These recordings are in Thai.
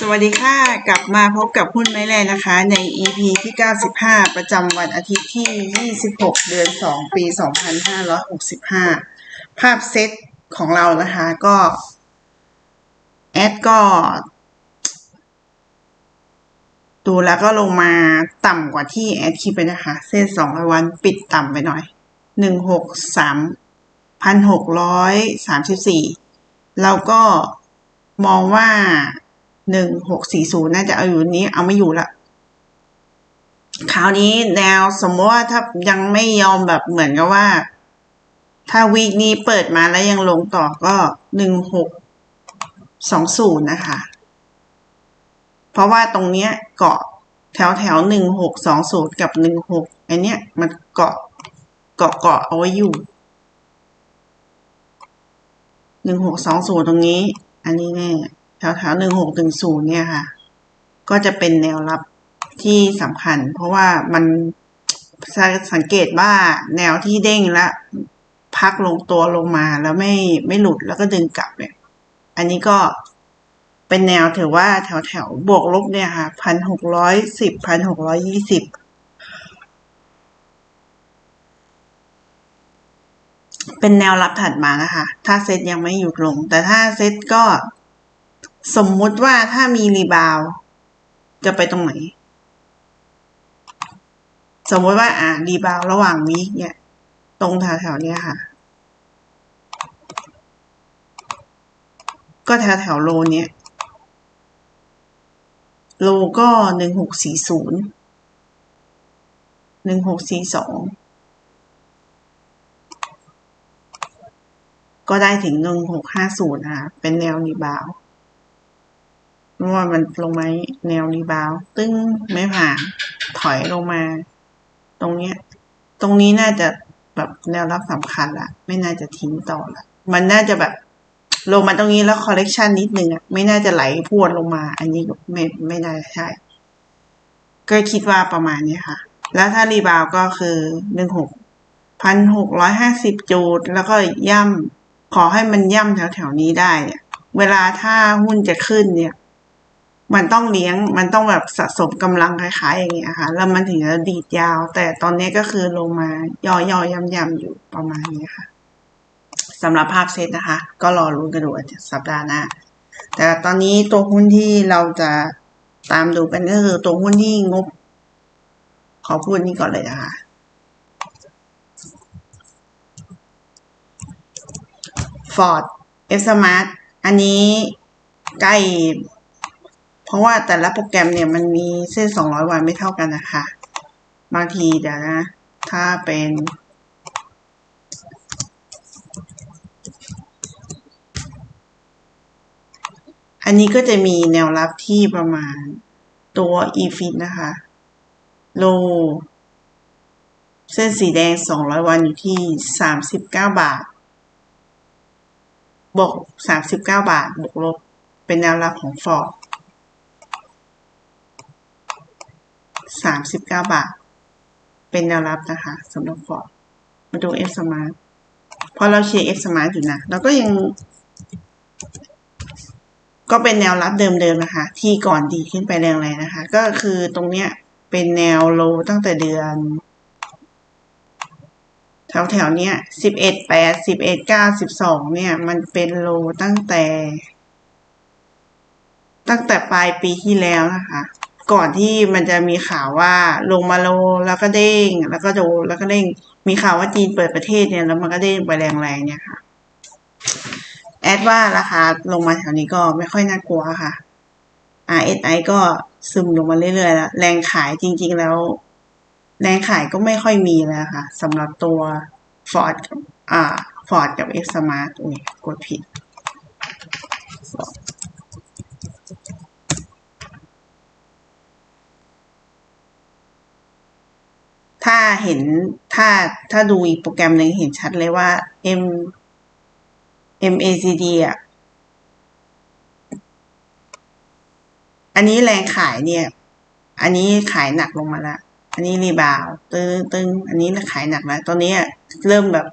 สวัสดีค่ะ กลับมาพบกับหุ้นไม้แรนะคะ ใน EP ที่ 95 ประจำวันอาทิตย์ที่ 26 เดือน 2 ปี 2565 ภาพเซตของเรานะคะก็ แอดก็ ดูแล้วก็ลงมาต่ำกว่าที่แอดคิดไปนะคะ เส้น200 วันปิดต่ำไปหน่อย 163,634เราก็มองว่า หนึ่งหกสี่ศูนย์น่าจะเอาอยู่นี้เอาไม่อยู่ละคราวนี้แนวสมมติว่าถ้ายังไม่ยอมแบบเหมือนกับว่า ถ้าวีคนี้เปิดมาแล้วยังลงต่อก็หนึ่งหกสองศูนย์นะคะ เพราะว่าตรงเนี้ยเกาะแถวแถวหนึ่งหกสองศูนย์กับหนึ่งหกไอเนี้ยมันเกาะเกาะเกาะเอาไว้อยู่หนึ่งหกสองศูนย์ตรงนี้ อันนี้แน่ แถวแถวหนึ่งหกถึงศูนย์เนี่ยค่ะ ก็จะเป็นแนวรับที่สำคัญ เพราะว่ามันสังเกตว่าแนวที่เด้งแล้วพักลงตัวลงมาแล้วไม่ไม่หลุดแล้วก็ดึงกลับเนี่ย อันนี้ก็เป็นแนวถือว่าแถวแถวบวกลบเนี่ยค่ะพันหกร้อยสิบพันหกร้อยยี่สิบเป็นแนวรับถัดมานะคะ ถ้าเซตยังไม่หยุดลง แต่ถ้าเซตก็ สมมุติว่าถ้ามีรีบาวจะไปตรงไหน สมมติว่าอ่ารีบาวระหว่างวีคเนี่ย ตรงแถวๆเนี้ยค่ะ ก็แถวแถวๆโลเนี้ยโลก็หนึ่งหกสี่ศูนย์หนึ่งหกสี่สองก็ได้ถึงหนึ่งหกห้าศูนย์นะคะเป็นแนวรีบาว ว่ามันลงไมแนวรีบาว ตึ้งไม่ผ่านถอยลงมา ตรงเนี้ย ตรงนี้น่าจะแบบแนวรับสำคัญละไม่น่าจะทิ้งต่อละมันน่าจะแบบลงมาตรงนี้แล้วคอลเลกชันนิดนึงอะไม่น่าจะไหลพวดลงมา อันนี้ไม่ไม่น่าใช่ ก็คิดว่าประมาณนี้ค่ะ แล้วถ้ารีบาวก็คือหนึ่งหกพันหกร้อยห้าสิบจุดแล้วก็ย่ำขอให้มันย่ำแถวแถวๆนี้ได้ เวลาถ้าหุ้นจะขึ้นเนี่ย มันต้องเลี้ยง มันต้องแบบสะสมกำลังคล้ายๆอย่างเงี้ยค่ะ แล้วมันถึงจะดีดยาว แต่ตอนนี้ก็คือลงมาย่อย่อย่ำยำอยู่ประมาณนี้ค่ะสำหรับภาพเซตนะคะ ก็รอรุ้นกันดูสัปดาห์หน้า แต่ตอนนี้ตัวหุ้นที่เราจะตามดูกันก็คือตัวหุ้นที่งบ ขอพูดนี่ก่อนเลยนะคะ Ford F Smart อันนี้ใกล้ เพราะว่าแต่ละโปรแกรมเนี่ยมันมีเส้น 200 วันไม่เท่ากันนะคะ บางทีเดี๋ยวนะ ถ้าเป็นอันนี้ก็จะมีแนวรับที่ประมาณตัว EFIT นะคะ โล เส้นสีแดง 200 วันอยู่ที่ 39 บาท บวก 39 บาท บวกลบ เป็นแนวรับของฟอร์ ดสามสิบเก้าบาท เป็นแนวรับนะคะสำหรับฟอร์ดมาดู F Smart พราะเราเชียร์ F Smart อยู่นะเราก็ยัง ก็เป็นแนวรับเดิมๆนะคะ ที่ก่อนดีขึ้นไปแรงๆนะคะ ก็คือตรงเนี้ยเป็นแนวโลตั้งแต่เดือนแถวๆเนี้ยสิบเอ็ดแปดสิบเอ็ดเก้าสิบสองเนี่ย มันเป็นโลตั้งแต่ ตั้งแต่ปลายปีที่แล้วนะคะ ก่อนที่มันจะมีข่าวว่าลงมาโลแล้วก็เด้ง แล้วก็โดแล้วก็เด้ง มีข่าวว่าจีนเปิดประเทศเนี่ยแล้วมันก็เด้งไปแรงๆเนี่ยค่ะ แอดว่าราคาลงมาแถวนี้ก็ไม่ค่อยน่ากลัวค่ะ RSI ก็ซึมลงมาเรื่อยๆแล้วแรงขายจริง ๆ แล้ว แรงขายก็ไม่ค่อยมีแล้วค่ะสำหรับตัว Ford กับอ่า Ford กับ F Smart อุ้ยกดผิด Ford ถ้า เห็นถ้าถ้าดูอีกโปรแกรมหนึ่งเห็นชัดเลยว่า M MACD อะ อันนี้แรงขายเนี่ย อันนี้ขายหนักลงมาล้วอันนี้รีบาวตึงตึงอันนี้ขายหนักแล้ว ตอนนี้เริ่มแบบ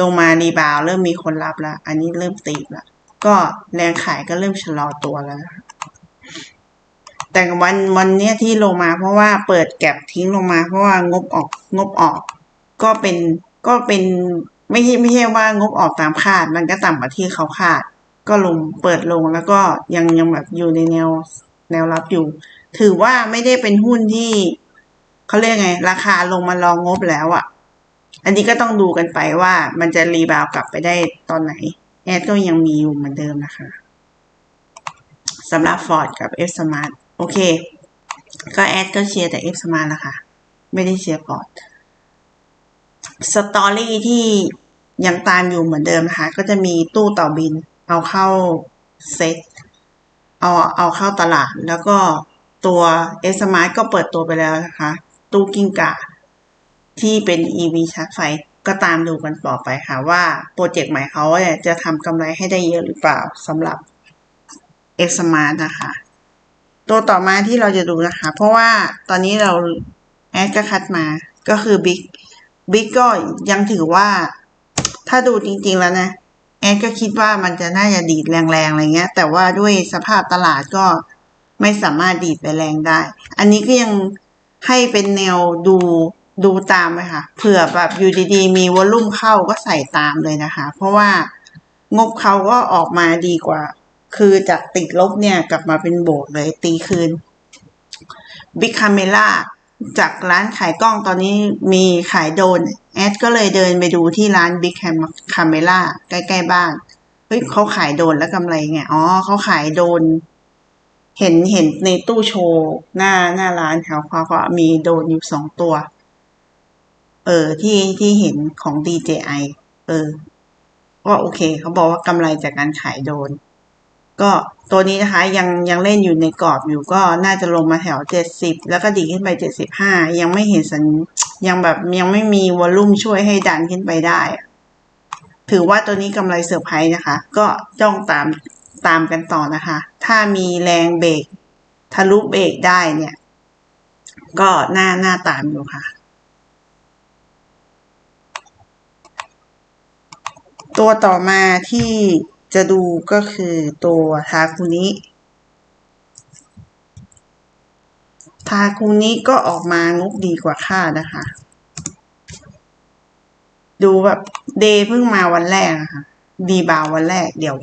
ลงมารีบาว เริ่มมีคนรับแล้วอันนี้เริ่มตีบล้วก็แรงขายก็เริ่มชะลอตัวแล้วนะคะ แต่วันวันเนี้ยที่ลงมาเพราะว่าเปิดแก็บทิ้งลงมาเพราะว่างบออกงบออก ก็เป็นก็เป็นไม่ใช่ไม่ใช่ว่างบออกตามคาด มันก็ต่ำกว่าที่เขาคาด ก็ลงเปิดลงแล้วก็ยังยังแบบอยู่ในแนวแนวรับอยู่ ถือว่าไม่ได้เป็นหุ้นที่เขาเรียกไง ราคาลงมารองงบแล้วอะ่ะ อันนี้ก็ต้องดูกันไปว่ามันจะรีบาวกลับไปได้ตอนไหน แอดก็ยังมีอยู่เหมือนเดิมนะคะสำหรับ Ford กับ F Smart โอเค ก็แอดก็เชียร์แต่ F Smart นะคะไม่ได้เชียร์ Ford สตอรี่ที่ยังตามอยู่เหมือนเดิมนะคะ ก็จะมีตู้ต่อบิน เอาเข้าเซ็ตเอาเอาเข้าตลาด แล้วก็ตัว S Smart ก็เปิดตัวไปแล้วนะคะ ตู้กิ้งกาที่เป็น EV ชาร์จไฟก็ตามดูกันต่อไปค่ะว่าโปรเจกต์ใหม่เขาจะทำกำไรให้ได้เยอะหรือเปล่าสำหรับ X Smart นะคะ ตัวต่อมาที่เราจะดูนะคะ เพราะว่าตอนนี้เราแอดก็คัดมา ก็คือ Big Big ก็ยังถือว่า ถ้าดูจริง ๆ แล้วนะ แอดก็คิดว่ามันจะน่าจะดีดแรงๆอะไรเงี้ย แต่ว่าด้วยสภาพตลาดก็ไม่สามารถดีดไปแรงได้ อันนี้ก็ยังให้เป็นแนวดูดูตามไปค่ะ เผื่อแบบอยู่ดีๆ มีวอลุ่มเข้าก็ใส่ตามเลยนะคะ เพราะว่างบเขาก็ออกมาดีกว่า คือจากติดลบเนี่ยกลับมาเป็นบวกเลยตีคืน Big Camera จากร้านขายกล้องตอนนี้มีขายโดน แอดก็เลยเดินไปดูที่ร้าน Big Camera ใกล้ๆบ้านเฮ้ยเขาขายโดนแล้วกำไรไงอ๋อเขาขายโดน เห็นเห็นในตู้โชว์ หน้าหน้าร้านเขาเขาก็มีโดนอยู่สองตัว เออที่ที่เห็นของ DJI เออก็โอเค เขาบอกว่ากำไรจากการขายโดน ก็ตัวนี้นะคะยังยังเล่นอยู่ในกรอบอยู่ก็น่าจะลงมาแถวเจ็ดสิบแล้วก็ดีขึ้นไปเจ็ดสิบห้ายังไม่เห็นสัญยังแบบยังไม่มีวอลลุ่มช่วยให้ดันขึ้นไปได้ ถือว่าตัวนี้กำไรเซอร์ไพรส์นะคะ ก็จ้องตามตามกันต่อนะคะ ถ้ามีแรงเบรกทะลุเบรกได้เนี่ย ก็น่าน่าตามอยู่ค่ะ ตัวต่อมาที่ จะดูก็คือตัวทาคุนิทาคุนิก็ออกมางบดีกว่าคาดนะคะ ดูแบบเดย์เพิ่งมาวันแรกนะคะดีบาววันแรกเดี๋ยว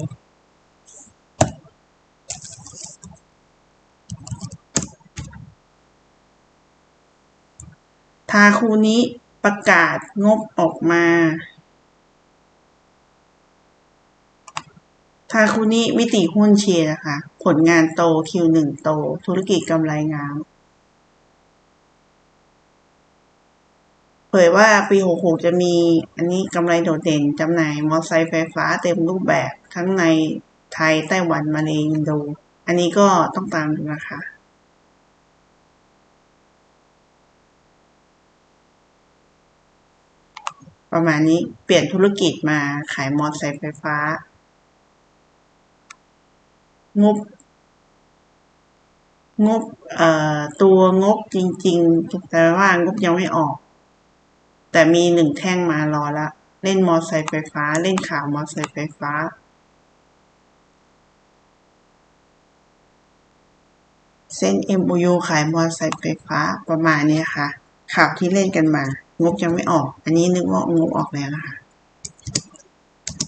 ทาคูนี้ประกาศงบออกมา ทาคุนิมิติหุ้นเชียร์นะคะ ผลงานโต Q1 โต ธุรกิจกำไรงาม เผยว่าปี66จะมีอันนี้กำไรโดดเด่นจำหน่ายมอเตอร์ไซค์ไฟฟ้าเต็มรูปแบบทั้งในไทย ไต้หวันมาเลอินโด อันนี้ก็ต้องตามดูนะคะประมาณนี้เปลี่ยนธุรกิจมาขายมอเตอร์ไซค์ไฟฟ้า งบ งบเอ่อตัวงบจริง ๆ แต่ว่างบยังไม่ออก แต่มีหนึ่งแท่งมารอละ เล่นมอเตอร์ไซค์ไฟฟ้า เล่นข่าวมอเตอร์ไซค์ไฟฟ้าเส้น MOU ขายมอเตอร์ไซค์ไฟฟ้าประมาณนี้ค่ะ ข่าวที่เล่นกันมา งบยังไม่ออก อันนี้นึกว่างบออกแล้วนะคะ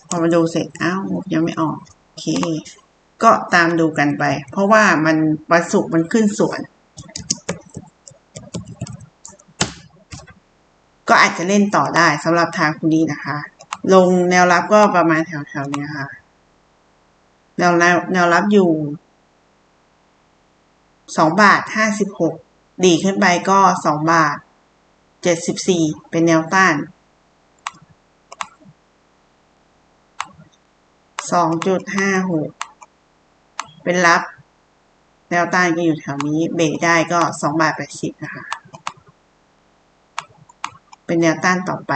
พอมาดูเสร็จอ้าวงบยังไม่ออก โอเค ก็ตามดูกันไป เพราะว่ามันวันศุกร์มันขึ้นส่วน ก็อาจจะเล่นต่อได้สำหรับทางคุณดีนะคะ ลงแนวรับก็ประมาณแถวๆนี้ค่ะ แนวรับแนวรับอยู่สองบาทห้าสิบหกดีขึ้นไปก็สองบาทเจ็ดสิบสี่เป็นแนวต้านสองจุดห้าหก เป็นรับแนวต้านก็อยู่แถวนี้ เบรกได้ก็สองบาทแปดสิบนะคะ เป็นแนวต้านต่อไป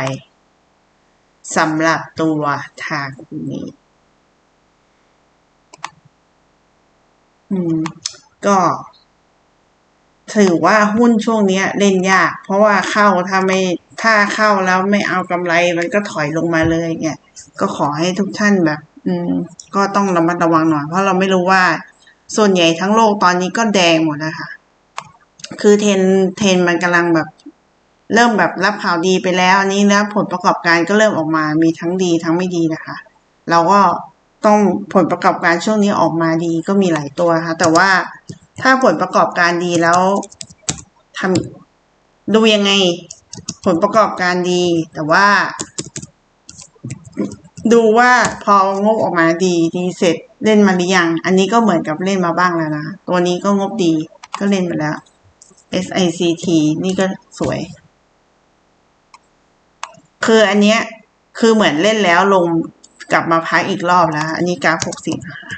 สำหรับตัวทางนี้ อืม ก็ ถือว่าหุ้นช่วงนี้เล่นยาก เพราะว่าเข้าถ้าไม่ถ้าเข้าแล้วไม่เอากำไรมันก็ถอยลงมาเลยเนี่ย ก็ขอให้ทุกท่านแบบ อืม ก็ต้องระมัดระวังหน่อย เพราะเราไม่รู้ว่า ส่วนใหญ่ทั้งโลกตอนนี้ก็แดงหมดนะคะ คือเทรนเทรนมันกำลังแบบ เริ่มแบบรับข่าวดีไปแล้วอันนี้นะผลประกอบการก็เริ่มออกมามีทั้งดีทั้งไม่ดีนะคะ เราก็ต้องผลประกอบการช่วงนี้ออกมาดีก็มีหลายตัวค่ะ แต่ว่าถ้าผลประกอบการดีแล้วทำดูยังไง ผลประกอบการดี แต่ว่า ดูว่าพองบออกมาดีดีเสร็จเล่นมาหรือยัง อันนี้ก็เหมือนกับเล่นมาบ้างแล้วนะ ตัวนี้ก็งบดีก็เล่นมาแล้ว SICT นี่ก็สวย คืออันเนี้ยคือเหมือนเล่นแล้วลงกลับมาพักอีกรอบแล้ว อันนี้กราฟหกสิบนะคะ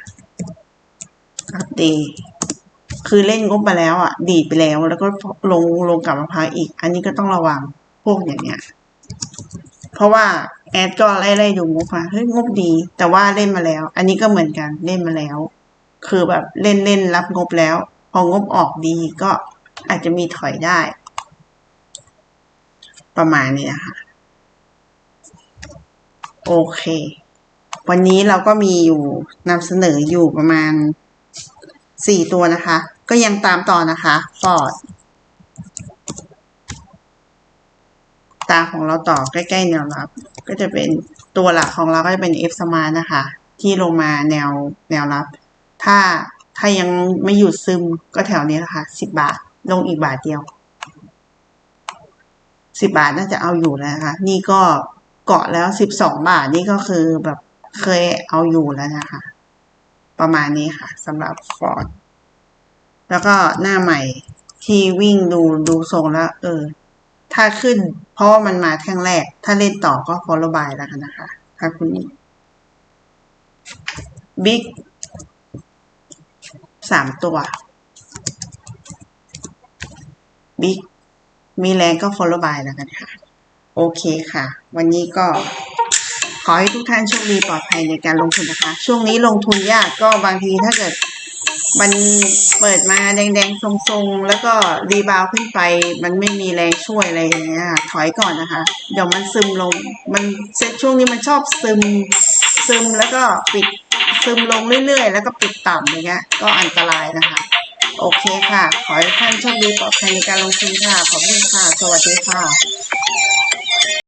กราฟดีคือเล่นงบไปแล้วอะ ดีไปแล้วแล้วก็ลงลงกลับมาพักอีก อันนี้ก็ต้องระวังพวกอย่างเนี้ย เพราะว่า แอดก็ไล่ไล่ดูงบมาเฮ้ยงบดี แต่ว่าเล่นมาแล้ว อันนี้ก็เหมือนกันเล่นมาแล้ว คือแบบเล่นเล่นรับงบแล้ว พองบออกดีก็อาจจะมีถอยได้ ประมาณนี้นะคะโอเค วันนี้เราก็มีอยู่นำเสนออยู่ประมาณสี่ตัวนะคะ ก็ยังตามต่อนะคะฟอร์ด ตาของเราต่อใกล้ๆแนวรับ ก็จะเป็นตัวหลักของเราก็จะเป็น F smart นะคะ ที่ลงมาแนวแนวรับ ถ้าถ้ายังไม่หยุดซึมก็แถวนี้แหละค่ะสิบบาทลงอีกบาทเดียวสิบบาทน่าจะเอาอยู่แล้วนะคะ นี่ก็เกาะแล้วสิบสองบาทนี่ก็คือแบบเคยเอาอยู่แล้วนะคะ ประมาณนี้ค่ะสำหรับฟอร์ดแล้วก็หน้าใหม่ที่วิ่งดูดูทรงแล้ว เออ ถ้าขึ้น เพราะมันมาแท่งแรก ถ้าเล่นต่อก็ฟอลโลบายแล้วกันนะคะ ถ้าคุณนี่บิ๊กสามตัวบิ๊กมีแรงก็ follow by แล้วกันค่ะ โอเคค่ะ วันนี้ก็ขอให้ทุกท่านโชคดีปลอดภัยในการลงทุนนะคะ ช่วงนี้ลงทุนยากก็บางทีถ้าเกิด มันเปิดมาแดงๆ ทรงๆ แล้วก็รีบาวขึ้นไป มันไม่มีแรงช่วยอะไรอย่างเงี้ยถอยก่อนนะคะ เดี๋ยวมันซึมลง มันเซตช่วงนี้มันชอบซึมซึมแล้วก็ปิดซึมลงเรื่อยๆ แล้วก็ปิดต่ำอย่างเงี้ย ก็อันตรายนะคะ โอเคค่ะ ขอให้ท่านโชคดีปลอดภัยในการลงทุนค่ะ ขอบคุณค่ะ สวัสดีค่ะ